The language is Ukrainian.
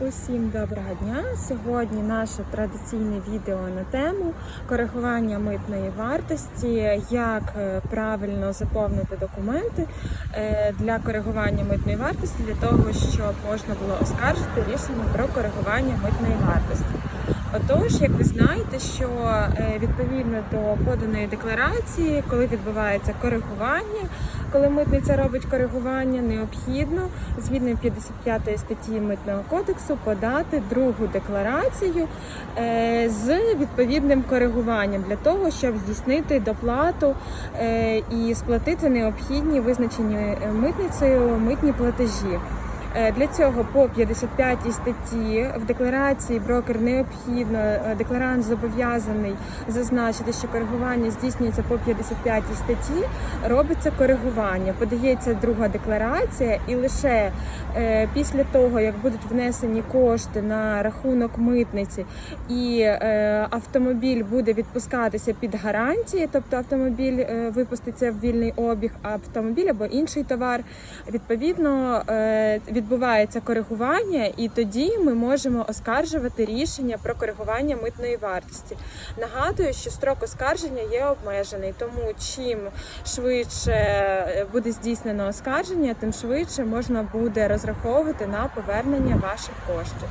Усім доброго дня! Сьогодні наше традиційне відео на тему коригування митної вартості, як е, правильно заповнити документи е, для коригування митної вартості, для того, щоб можна було оскаржити рішення про коригування митної вартості. Отож, як ви знаєте, що е, відповідно до поданої декларації, коли відбувається коригування, коли митниця робить коригування, необхідно згідно 55 статті митного кодексу подати другу декларацію е, з відповідним коригуванням для того, щоб здійснити доплату е, і сплатити необхідні визначені митницею митні платежі. Е, Для цього по 55 статті в декларації брокер необхідно, е, декларант зобов'язаний зазначити, що коригування здійснюється по 55 статті, робиться коригування, подається друга декларація, і лише е, після того, як будуть внесені кошти на рахунок митниці, і автомобіль буде відпускатися під гарантії, тобто автомобіль випуститься в вільний обіг, а автомобіль або інший товар, відповідно е, відбувається коригування, і тоді ми можемо оскаржувати рішення про коригування митної вартості. Нагадую, що строк оскарження є обмежений, тому чим швидше е, буде здійснено оскарження, тим швидше можна буде розраховувати на повернення ваших коштів.